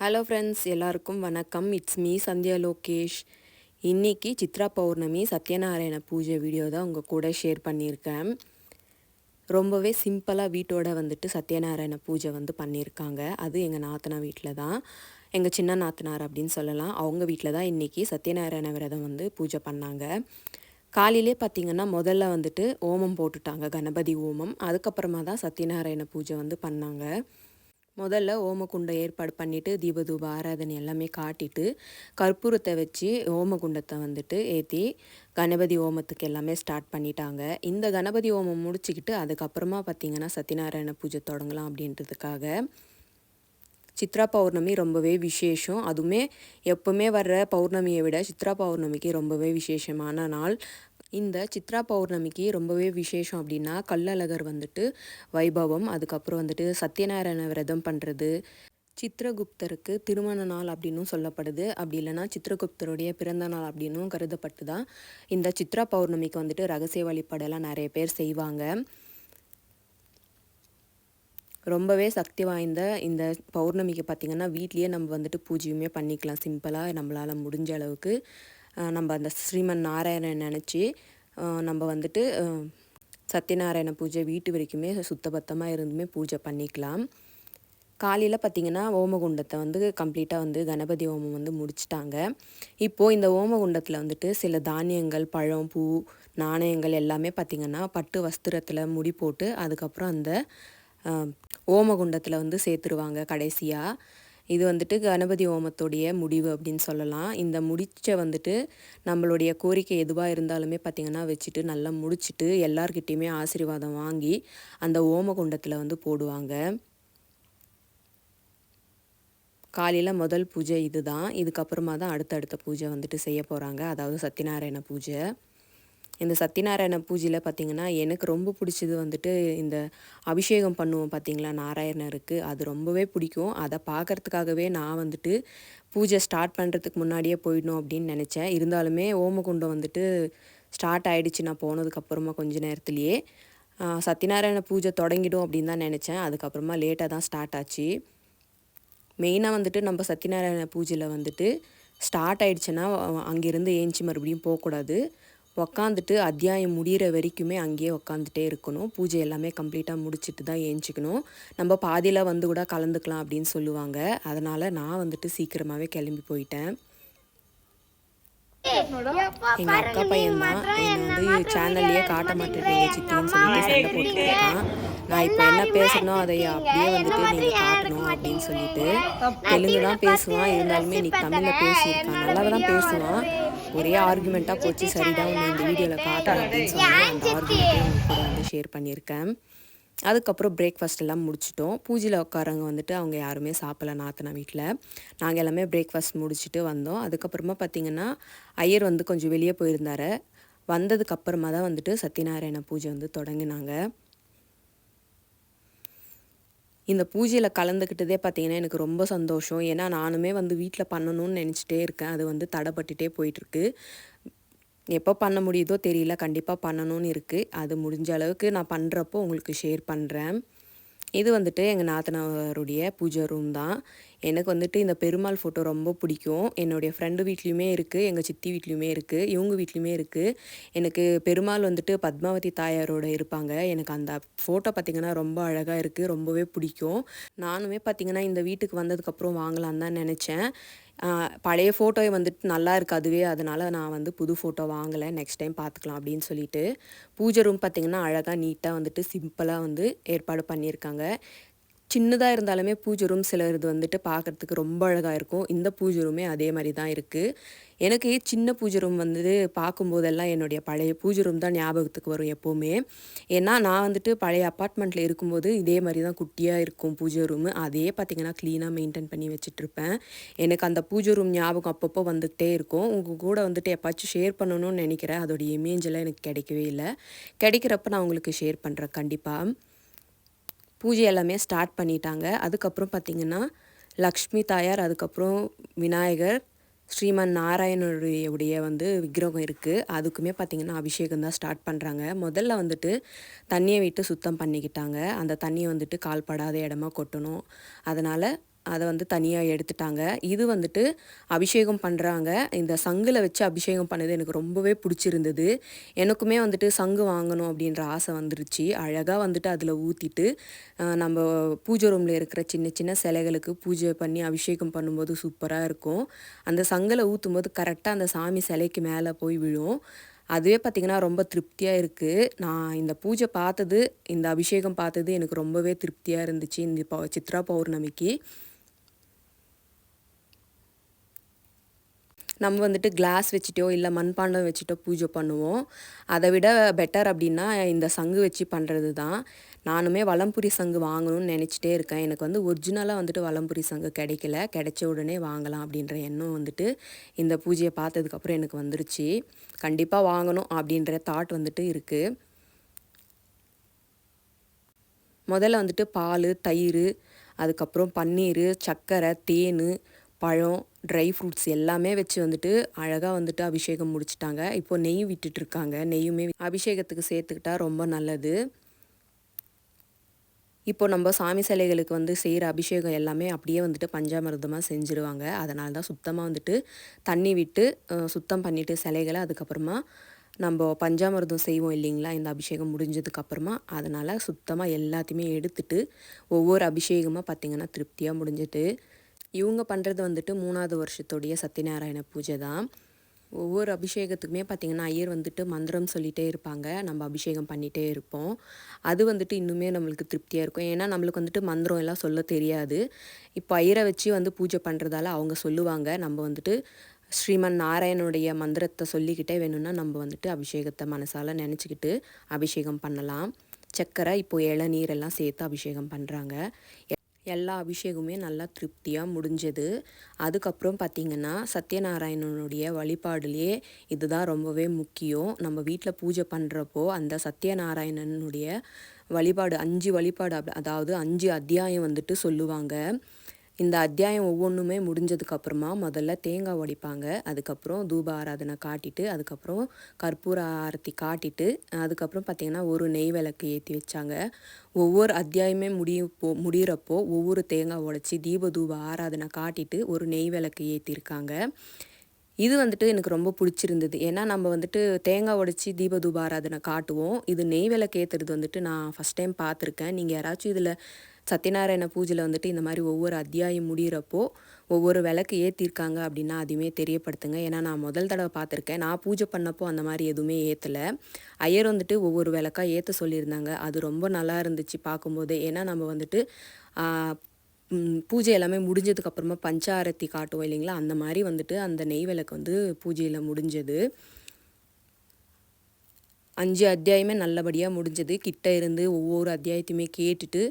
Hello friends எல்லாருக்கும் வணக்கம். It's me Sandhya Lokesh. இன்னைக்கு சித்ரா பௌர்ணமி சத்யநாராயண பூஜை வீடியோ தான் உங்கள் கூட ஷேர் பண்ணியிருக்கேன். ரொம்பவே சிம்பிளாக வீட்டோட வந்துட்டு சத்யநாராயண பூஜை வந்து பண்ணியிருக்காங்க. அது எங்கள் நாத்தனா வீட்டில் தான். எங்கள் சின்ன நாத்தனார் அப்படின்னு சொல்லலாம். அவங்க வீட்டில் தான் இன்றைக்கி சத்யநாராயண விரதம் வந்து பூஜை பண்ணாங்க. காலையிலே பார்த்தீங்கன்னா முதல்ல வந்துட்டு ஓமம் போட்டுட்டாங்க. கணபதி ஓமம். அதுக்கப்புறமா தான் சத்யநாராயண பூஜை வந்து பண்ணாங்க. முதல்ல ஓமகுண்டை ஏற்பாடு பண்ணிவிட்டு தீபதூப ஆராதனை எல்லாமே காட்டிட்டு கற்பூரத்தை வச்சு ஓமகுண்டத்தை வந்துட்டு ஏற்றி கணபதி ஓமத்துக்கு எல்லாமே ஸ்டார்ட் பண்ணிட்டாங்க. இந்த கணபதி ஓமம் முடிச்சுக்கிட்டு அதுக்கப்புறமா பார்த்திங்கன்னா சத்யநாராயண பூஜை தொடங்கலாம் அப்படின்றதுக்காக சித்ரா பௌர்ணமி ரொம்பவே விசேஷம். அதுவுமே எப்பவுமே வர்ற பௌர்ணமியை விட சித்ரா பௌர்ணமிக்கு ரொம்பவே விசேஷமான நாள். இந்த சித்ரா பௌர்ணமிக்கு ரொம்பவே விசேஷம் அப்படின்னா கள்ளழகர் வந்துட்டு வைபவம் அதுக்கப்புறம் வந்துட்டு சத்யநாராயண விரதம் பண்ணுறது சித்திரகுப்தருக்கு திருமண நாள் அப்படின்னும் சொல்லப்படுது. அப்படி இல்லைனா சித்திரகுப்தருடைய பிறந்த நாள் அப்படின்னும் கருதப்பட்டு தான் இந்த சித்ரா பௌர்ணமிக்கு வந்துட்டு ரகசிய வழிபாடெல்லாம் நிறைய பேர் செய்வாங்க. ரொம்பவே சக்தி வாய்ந்த இந்த பௌர்ணமிக்கு பார்த்திங்கன்னா வீட்லேயே நம்ம வந்துட்டு பூஜையுமே பண்ணிக்கலாம். சிம்பிளாக நம்மளால் முடிஞ்ச அளவுக்கு. நம்ம அந்த ஸ்ரீமன் நாராயணன் நினச்சி நம்ம வந்துட்டு சத்யநாராயண பூஜை வீட்டு வரைக்குமே சுத்தபத்தமாக இருந்துமே பூஜை பண்ணிக்கலாம். காலையில் பார்த்திங்கன்னா ஓமகுண்டத்தை வந்து கம்ப்ளீட்டாக வந்து கணபதி ஓமம் வந்து முடிச்சிட்டாங்க. இப்போது இந்த ஓமகுண்டத்தில் வந்துட்டு சில தானியங்கள் பழம் பூ நாணயங்கள் எல்லாமே பார்த்திங்கன்னா பட்டு வஸ்திரத்தில் முடி போட்டு அதுக்கப்புறம் அந்த ஓமகுண்டத்தில் வந்து சேர்த்துருவாங்க கடைசியாக இது வந்துட்டு கணபதி ஹோமத்துடைய முடிவு அப்படின்னு சொல்லலாம். இந்த முடிச்ச வந்துட்டு நம்மளுடைய கோரிக்கை எதுவாக இருந்தாலுமே பார்த்திங்கன்னா வச்சுட்டு நல்லா முடிச்சுட்டு எல்லார்கிட்டேயுமே ஆசீர்வாதம் வாங்கி அந்த ஓமகுண்டத்தில் வந்து போடுவாங்க. காலையில் முதல் பூஜை இது தான் இதுக்கப்புறமா தான் அடுத்தடுத்த பூஜை வந்துட்டு செய்ய போகிறாங்க அதாவது சத்யநாராயண பூஜை. இந்த சத்யநாராயண பூஜையில் பார்த்திங்கன்னா எனக்கு ரொம்ப பிடிச்சது வந்துட்டு இந்த அபிஷேகம் பண்ணுவோம் பார்த்திங்களா நாராயணருக்கு. அது ரொம்பவே பிடிக்கும். அதை பார்க்குறதுக்காகவே நான் வந்துட்டு பூஜை ஸ்டார்ட் பண்ணுறதுக்கு முன்னாடியே போயிடணும் அப்படின்னு நினச்சேன். இருந்தாலுமே ஓமகுண்டம் வந்துட்டு ஸ்டார்ட் ஆகிடுச்சு நான் போனதுக்கப்புறமா கொஞ்ச நேரத்துலையே. சத்யநாராயண பூஜை தொடங்கிடும் அப்படின்னு தான் நினச்சேன். அதுக்கப்புறமா லேட்டாக தான் ஸ்டார்ட் ஆச்சு. மெயினாக வந்துட்டு நம்ம சத்யநாராயண பூஜையில் வந்துட்டு ஸ்டார்ட் ஆகிடுச்சுன்னா அங்கேருந்து ஏஞ்சி மறுபடியும் போகக்கூடாது. உக்காந்துட்டு அத்தியாயம் முடிகிற வரைக்குமே அங்கேயே உக்காந்துட்டே இருக்கணும். பூஜை எல்லாமே கம்ப்ளீட்டாக முடிச்சுட்டு தான் ஏஞ்சிக்கணும். நம்ம பாதியில் வந்து கூட கலந்துக்கலாம் அப்படின்னு சொல்லுவாங்க. அதனால் நான் வந்துட்டு சீக்கிரமாகவே கிளம்பி போயிட்டேன். எங்கள் அக்கா பையன் தான் என்னை வந்து சேனல்லையே காட்ட மாட்டேன் சித்தின்னு சொல்லிட்டு சண்டை போட்டுருக்கான் நான் இப்போ என்ன பேசணும் அதை அப்படியே வந்துட்டு நீங்கள் காட்டணும் அப்படின்னு சொல்லிட்டு தெலுங்கு தான் பேசுவான். இருந்தாலுமே இன்னைக்கு தமிழில் பேசியிருக்கான். நல்லா தான் பேசுவான். ஒரே ஆர்குமெண்ட்டாக போச்சு. சரிதான் இந்த வீடியோவில் காட்டுறேன் அப்படின்னு சொல்லி அந்த ஆர்குமெண்ட்டையும் கூட வந்து ஷேர் பண்ணியிருக்கேன். அதுக்கப்புறம் பிரேக்ஃபாஸ்ட் எல்லாம் முடிச்சிட்டோம். பூஜையில் உட்காரவங்க வந்துட்டு அவங்க யாருமே சாப்பிடல நாத்தனா வீட்டில் நாங்கள் எல்லாமே பிரேக்ஃபாஸ்ட் முடிச்சுட்டு வந்தோம். அதுக்கப்புறமா பார்த்திங்கன்னா ஐயர் வந்து கொஞ்சம் வெளியே போயிருந்தார். வந்ததுக்கப்புறமா தான் வந்துட்டு சத்யநாராயண பூஜை வந்து தொடங்கினாங்க. இந்த பூஜையில் கலந்துக்கிட்டதே பார்த்திங்கன்னா எனக்கு ரொம்ப சந்தோஷம். ஏன்னா நானுமே வந்து வீட்டில் பண்ணணும்னு நினச்சிட்டே இருக்கேன். அது வந்து தடைப்பட்டுட்டே போயிட்டுருக்கு. எப்போ பண்ண முடியுதோ தெரியல. கண்டிப்பாக பண்ணணும்னு இருக்குது அது முடிஞ்ச அளவுக்கு நான் பண்ணுறப்போ உங்களுக்கு ஷேர் பண்ணுறேன் இது வந்துட்டு எங்கள் நாத்தனாருடைய பூஜை ரூம் தான். எனக்கு வந்துட்டு இந்த பெருமாள் ஃபோட்டோ ரொம்ப பிடிக்கும். என்னுடைய ஃப்ரெண்டு வீட்லேயுமே இருக்குது எங்கள் சித்தி வீட்லேயுமே இருக்குது இவங்க வீட்லேயுமே இருக்குது எனக்கு பெருமாள் வந்துட்டு பத்மாவதி தாயாரோட இருப்பாங்க. எனக்கு அந்த ஃபோட்டோ பார்த்திங்கன்னா ரொம்ப அழகாக இருக்குது ரொம்பவே பிடிக்கும். நானுமே பார்த்திங்கன்னா இந்த வீட்டுக்கு வந்ததுக்கப்புறம் வாங்கலான்னு தான் நினச்சேன். பழைய ஃபோட்டோவை வந்துட்டு நல்லா இருக்குது அதுவே. அதனால் நான் வந்து புது ஃபோட்டோ வாங்கலை. நெக்ஸ்ட் டைம் பார்த்துக்கலாம் அப்படின்னு சொல்லிட்டு. பூஜை ரூம் பார்த்திங்கன்னா அழகாக நீட்டாக வந்துட்டு சிம்பிளாக வந்து ஏற்பாடு பண்ணியிருக்காங்க. சின்னதாக இருந்தாலுமே பூஜை ரூம் சிலது வந்துட்டு பார்க்குறதுக்கு ரொம்ப அழகாக இருக்கும். இந்த பூஜை ரூமே அதே மாதிரி தான் இருக்குது எனக்கு சின்ன பூஜை ரூம் வந்து பார்க்கும்போதெல்லாம் என்னுடைய பழைய பூஜை ரூம் தான் ஞாபகத்துக்கு வரும் எப்போவுமே. ஏன்னா நான் வந்துட்டு பழைய அப்பார்ட்மெண்ட்டில் இருக்கும்போது இதே மாதிரி தான் குட்டியாக இருக்கும் பூஜை ரூமு அதே பார்த்திங்கன்னா க்ளீனாக மெயின்டைன் பண்ணி வச்சுட்ருப்பேன் எனக்கு அந்த பூஜை ரூம் ஞாபகம் அப்பப்போ வந்துகிட்டே இருக்கும். உங்கள் கூட வந்துட்டு எப்பாச்சும் ஷேர் பண்ணணும்னு நினைக்கிறேன். அதோடைய இமேஜெல்லாம் எனக்கு கிடைக்கவே இல்லை. கிடைக்கிறப்ப நான் உங்களுக்கு ஷேர் பண்ணுறேன் கண்டிப்பாக பூஜை எல்லாமே ஸ்டார்ட் பண்ணிட்டாங்க. அதுக்கப்புறம் பார்த்திங்கன்னா லக்ஷ்மி தாயார் அதுக்கப்புறம் விநாயகர் ஸ்ரீமன் நாராயணனுடைய வந்து விக்கிரகம் இருக்குது அதுக்குமே பார்த்திங்கன்னா அபிஷேகம் தான் ஸ்டார்ட் பண்ணுறாங்க முதல்ல வந்துட்டு தண்ணியை விட்டு சுத்தம் பண்ணிக்கிட்டாங்க. அந்த தண்ணியை வந்துட்டு கால்படாத இடமா கொட்டணும். அதனால் அதை வந்து தனியாக எடுத்துட்டாங்க. இது வந்துட்டு அபிஷேகம் பண்ணுறாங்க இந்த சங்கில் வச்சு அபிஷேகம் பண்ணது எனக்கு ரொம்பவே பிடிச்சிருந்தது. எனக்குமே வந்துட்டு சங்கு வாங்கணும் அப்படின்ற ஆசை வந்துருச்சு. அழகாக வந்துட்டு அதில் ஊற்றிட்டு நம்ம பூஜை ரூமில் இருக்கிற சின்ன சின்ன சிலைகளுக்கு பூஜை பண்ணி அபிஷேகம் பண்ணும்போது சூப்பராக இருக்கும். அந்த சங்கில் ஊற்றும் போது கரெக்டாக அந்த சாமி சிலைக்கு மேலே போய் விழும். அதுவே பார்த்திங்கன்னா ரொம்ப திருப்தியாக இருக்குது நான் இந்த பூஜை பார்த்தது இந்த அபிஷேகம் பார்த்தது எனக்கு ரொம்பவே திருப்தியாக இருந்துச்சு. இந்த ப சித்ரா பௌர்ணமிக்கு. நம்ம வந்துட்டு கிளாஸ் வச்சுட்டோ இல்லை மண்பாண்டம் வச்சுட்டோ பூஜை பண்ணுவோம். அதை விட பெட்டர் அப்படின்னா இந்த சங்கு வச்சு பண்ணுறது தான். நானுமே வளம்புரி சங்கு வாங்கணும்னு நினச்சிட்டே இருக்கேன். எனக்கு வந்து ஒரிஜினலாக வந்துட்டு வளம்புரி சங்கு கிடைக்கல. கிடைச்ச உடனே வாங்கலாம் அப்படின்ற எண்ணம் வந்துட்டு இந்த பூஜையை பார்த்ததுக்கப்புறம் எனக்கு வந்துருச்சு. கண்டிப்பாக வாங்கணும் அப்படின்ற தாட் வந்துட்டு இருக்குது முதல்ல வந்துட்டு பால் தயிர் அதுக்கப்புறம் பன்னீர் சர்க்கரை தேன் பழம் ட்ரை ஃப்ரூட்ஸ் எல்லாமே வச்சு வந்துட்டு அழகாக வந்துட்டு அபிஷேகம் முடிச்சிட்டாங்க. இப்போது நெய் விட்டுட்ருக்காங்க. நெய்யுமே அபிஷேகத்துக்கு சேர்த்துக்கிட்டா ரொம்ப நல்லது. இப்போ நம்ம சாமி சிலைகளுக்கு வந்து செய்கிற அபிஷேகம் எல்லாமே அப்படியே வந்துட்டு பஞ்சாமிரதமாக செஞ்சுருவாங்க. அதனால தான் சுத்தமாக வந்துட்டு தண்ணி விட்டு சுத்தம் பண்ணிவிட்டு சிலைகளை அதுக்கப்புறமா நம்ம பஞ்சாமிரதம் செய்வோம் இல்லைங்களா? இந்த அபிஷேகம் முடிஞ்சதுக்கப்புறமா அதனால் சுத்தமாக எல்லாத்தையுமே எடுத்துட்டு ஒவ்வொரு அபிஷேகமாக பார்த்திங்கன்னா திருப்தியாக முடிஞ்சிட்டு இவங்க பண்ணுறது வந்துட்டு மூணாவது வருஷத்துடைய சத்யநாராயண பூஜை தான். ஒவ்வொரு அபிஷேகத்துக்குமே பார்த்திங்கன்னா ஐயர் வந்துட்டு மந்திரம் சொல்லிகிட்டே இருப்பாங்க. நம்ம அபிஷேகம் பண்ணிகிட்டே இருப்போம். அது வந்துட்டு இன்னுமே நம்மளுக்கு திருப்தியாக இருக்கும். ஏன்னா நம்மளுக்கு வந்துட்டு மந்திரம் எல்லாம் சொல்ல தெரியாது. இப்போ ஐயரை வச்சு வந்து பூஜை பண்ணுறதால அவங்க சொல்லுவாங்க. நம்ம வந்துட்டு ஸ்ரீமன் நாராயணனுடைய மந்திரத்தை சொல்லிக்கிட்டே வேணும்னா நம்ம வந்துட்டு அபிஷேகத்தை மனசால் நினச்சிக்கிட்டு அபிஷேகம் பண்ணலாம். சக்கரை இப்போது இளநீர் எல்லாம் சேர்த்து அபிஷேகம் பண்ணுறாங்க எல்லா அபிஷேகமுமே நல்லா திருப்தியாக முடிஞ்சது. அதுக்கப்புறம் பார்த்திங்கன்னா சத்யநாராயணனுடைய வழிபாடுலேயே இதுதான் ரொம்பவே முக்கியம். நம்ம வீட்டில் பூஜை பண்ணுறப்போ அந்த சத்யநாராயணனுடைய வழிபாடு அஞ்சு வழிபாடு அதாவது அஞ்சு அத்தியாயம் வந்துட்டு சொல்லுவாங்க. இந்த அத்தியாயம் ஒவ்வொன்றுமே முடிஞ்சதுக்கப்புறமா முதல்ல தேங்காய் உடைப்பாங்க அதுக்கப்புறம் தூப ஆராதனை காட்டிட்டு அதுக்கப்புறம் கற்பூர ஆரத்தி காட்டிட்டு அதுக்கப்புறம் பார்த்திங்கன்னா ஒரு நெய் விளக்கு ஏற்றி வச்சாங்க. ஒவ்வொரு அத்தியாயமே முடியப்போ போ முடிகிறப்போ ஒவ்வொரு தேங்காய் உடைச்சி தீப தூப ஆராதனை காட்டிட்டு ஒரு நெய் விளக்கு ஏற்றிருக்காங்க இது வந்துட்டு எனக்கு ரொம்ப பிடிச்சிருந்தது. ஏன்னா நம்ம வந்துட்டு தேங்காய் உடச்சி தீப தூப ஆராதனை காட்டுவோம். இது நெய் விளக்கு ஏற்றுறது வந்துட்டு நான் ஃபஸ்ட் டைம் பார்த்துருக்கேன் நீங்கள் யாராச்சும் இதில் சத்யநாராயண பூஜையில் வந்துட்டு இந்த மாதிரி ஒவ்வொரு அத்தியாயம் முடிகிறப்போ ஒவ்வொரு விளக்கு ஏற்றிருக்காங்க அப்படின்னா அதுவுமே தெரியப்படுத்துங்க. ஏன்னா நான் முதல் தடவை பார்த்துருக்கேன். நான் பூஜை பண்ணப்போ அந்த மாதிரி எதுவுமே ஏற்றலை ஐயர் வந்துட்டு ஒவ்வொரு விளக்காக ஏற்ற சொல்லியிருந்தாங்க. அது ரொம்ப நல்லா இருந்துச்சு பார்க்கும்போது. ஏன்னா நம்ம வந்துட்டு பூஜை எல்லாமே முடிஞ்சதுக்கப்புறமா பஞ்சாரத்தி காட்டுவோம் இல்லைங்களா? அந்த மாதிரி வந்துட்டு அந்த நெய் விளக்கு வந்து பூஜையில் முடிஞ்சது. அஞ்சு அத்தியாயமே நல்லபடியாக முடிஞ்சது. கிட்ட இருந்து ஒவ்வொரு அத்தியாயத்தையுமே கேட்டுட்டு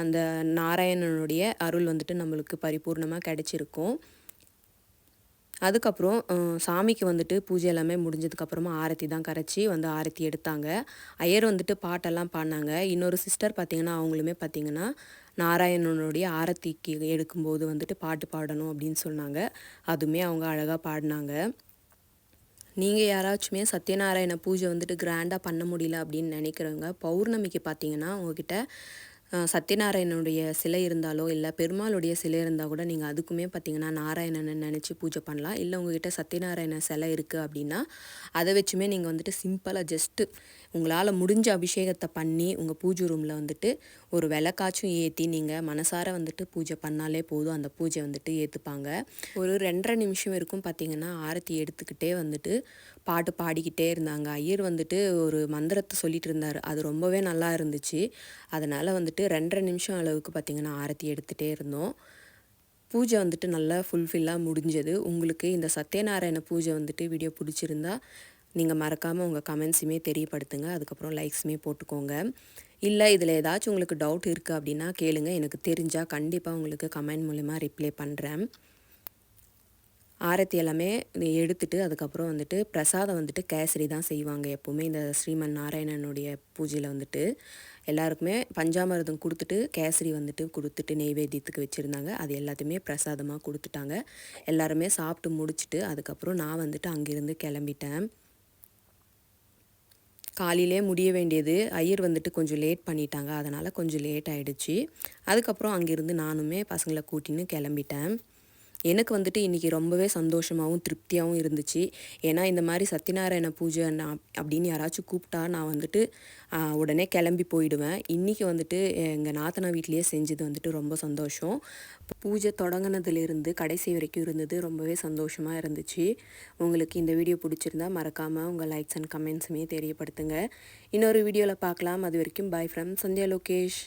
அந்த நாராயணனுடைய அருள் வந்துட்டு நம்மளுக்கு பரிபூர்ணமாக கிடச்சிருக்கும். அதுக்கப்புறம் சாமிக்கு வந்துட்டு பூஜை எல்லாமே முடிஞ்சதுக்கப்புறமா ஆரத்தி தான் கரைச்சி வந்து ஆரத்தி எடுத்தாங்க. ஐயர் வந்துட்டு பாட்டெல்லாம் பாடினாங்க. இன்னொரு சிஸ்டர் பார்த்திங்கன்னா அவங்களுமே பார்த்திங்கன்னா நாராயணனுடைய ஆரத்திக்கு எடுக்கும்போது வந்துட்டு பாட்டு பாடணும் அப்படின்னு சொன்னாங்க. அதுவுமே அவங்க அழகாக பாடினாங்க. நீங்கள் யாராச்சுமே சத்யநாராயண பூஜை வந்துட்டு கிராண்டாக பண்ண முடியல அப்படின்னு நினைக்கிறவங்க பௌர்ணமிக்கு பார்த்தீங்கன்னா உங்ககிட்ட சத்யநாராயணனுடைய சிலை இருந்தாலோ இல்லை பெருமாளுடைய சிலை இருந்தால் கூட நீங்கள் அதுக்குமே பார்த்தீங்கன்னா நாராயணனை நினச்சி பூஜை பண்ணலாம். இல்லை உங்ககிட்ட சத்யநாராயண சிலை இருக்குது அப்படின்னா அதை வச்சுமே நீங்கள் வந்துட்டு சிம்பிளாக ஜஸ்ட்டு உங்களால் முடிஞ்ச அபிஷேகத்தை பண்ணி உங்கள் பூஜை ரூமில் வந்துட்டு ஒரு விளக்காச்சும் ஏற்றி நீங்கள் மனசார வந்துட்டு பூஜை பண்ணாலே போதும். அந்த பூஜை வந்துட்டு ஏற்றுப்பாங்க ஒரு ரெண்டரை நிமிஷம் இருக்கும் பார்த்தீங்கன்னா ஆரத்தி எடுத்துக்கிட்டே வந்துட்டு பாட்டு பாடிக்கிட்டே இருந்தாங்க. ஐயர் வந்துட்டு ஒரு மந்திரத்தை சொல்லிட்டு இருந்தார். அது ரொம்பவே நல்லா இருந்துச்சு. அதனால் வந்துட்டு ரெண்டரை நிமிஷம் அளவுக்கு பார்த்திங்கன்னா ஆரத்தி எடுத்துகிட்டே இருந்தோம். பூஜை வந்துட்டு நல்லா ஃபுல்ஃபில்லாக முடிஞ்சது. உங்களுக்கு இந்த சத்யநாராயண பூஜை வந்துட்டு வீடியோ பிடிச்சிருந்தா நீங்கள் மறக்காமல் உங்கள் கமெண்ட்ஸுமே தெரியப்படுத்துங்க. அதுக்கப்புறம் லைக்ஸுமே போட்டுக்கோங்க. இல்லை இதில் ஏதாச்சும் உங்களுக்கு டவுட் இருக்குது அப்படின்னா கேளுங்க. எனக்கு தெரிஞ்சால் கண்டிப்பாக உங்களுக்கு கமெண்ட் மூலிமா ரிப்ளை பண்ணுறேன் ஆரத்தி எல்லாமே எடுத்துட்டு அதுக்கப்புறம் வந்துட்டு பிரசாதம் வந்துட்டு கேசரி தான் செய்வாங்க எப்போவுமே. இந்த ஸ்ரீமன் நாராயணனுடைய பூஜையில் வந்துட்டு. எல்லாருக்குமே பஞ்சாமிரதம் கொடுத்துட்டு கேசரி வந்துட்டு கொடுத்துட்டு நெய்வேத்தியத்துக்கு வச்சுருந்தாங்க. அது எல்லாத்தையுமே பிரசாதமாக கொடுத்துட்டாங்க. எல்லாருமே சாப்பிட்டு முடிச்சுட்டு அதுக்கப்புறம் நான் வந்துட்டு அங்கேருந்து கிளம்பிட்டேன். காலையிலே முடிய வேண்டியது. ஐயர் வந்துட்டு கொஞ்சம் லேட் பண்ணிட்டாங்க. அதனால் கொஞ்சம் லேட் ஆகிடுச்சு அதுக்கப்புறம் அங்கேருந்து நானுமே பசங்களை கூட்டின்னு கிளம்பிட்டேன். எனக்கு வந்துட்டு இன்றைக்கி ரொம்பவே சந்தோஷமாகவும் திருப்தியாகவும் இருந்துச்சு. ஏன்னா இந்த மாதிரி சத்யநாராயண பூஜை நான் அப்படின்னு யாராச்சும் கூப்பிட்டா நான் வந்துட்டு உடனே கிளம்பி போயிடுவேன். இன்றைக்கி வந்துட்டு எங்கள் நாத்தனா வீட்லேயே செஞ்சது வந்துட்டு ரொம்ப சந்தோஷம். பூஜை தொடங்கினதுலேருந்து கடைசி வரைக்கும் இருந்தது ரொம்பவே சந்தோஷமாக இருந்துச்சு. உங்களுக்கு இந்த வீடியோ பிடிச்சிருந்தா மறக்காமல் உங்கள் லைக்ஸ் அண்ட் கமெண்ட்ஸுமே தெரியப்படுத்துங்க. இன்னொரு வீடியோவில் பார்க்கலாம். அது வரைக்கும் பாய் ஃப்ரம் சந்தியா லோகேஷ்.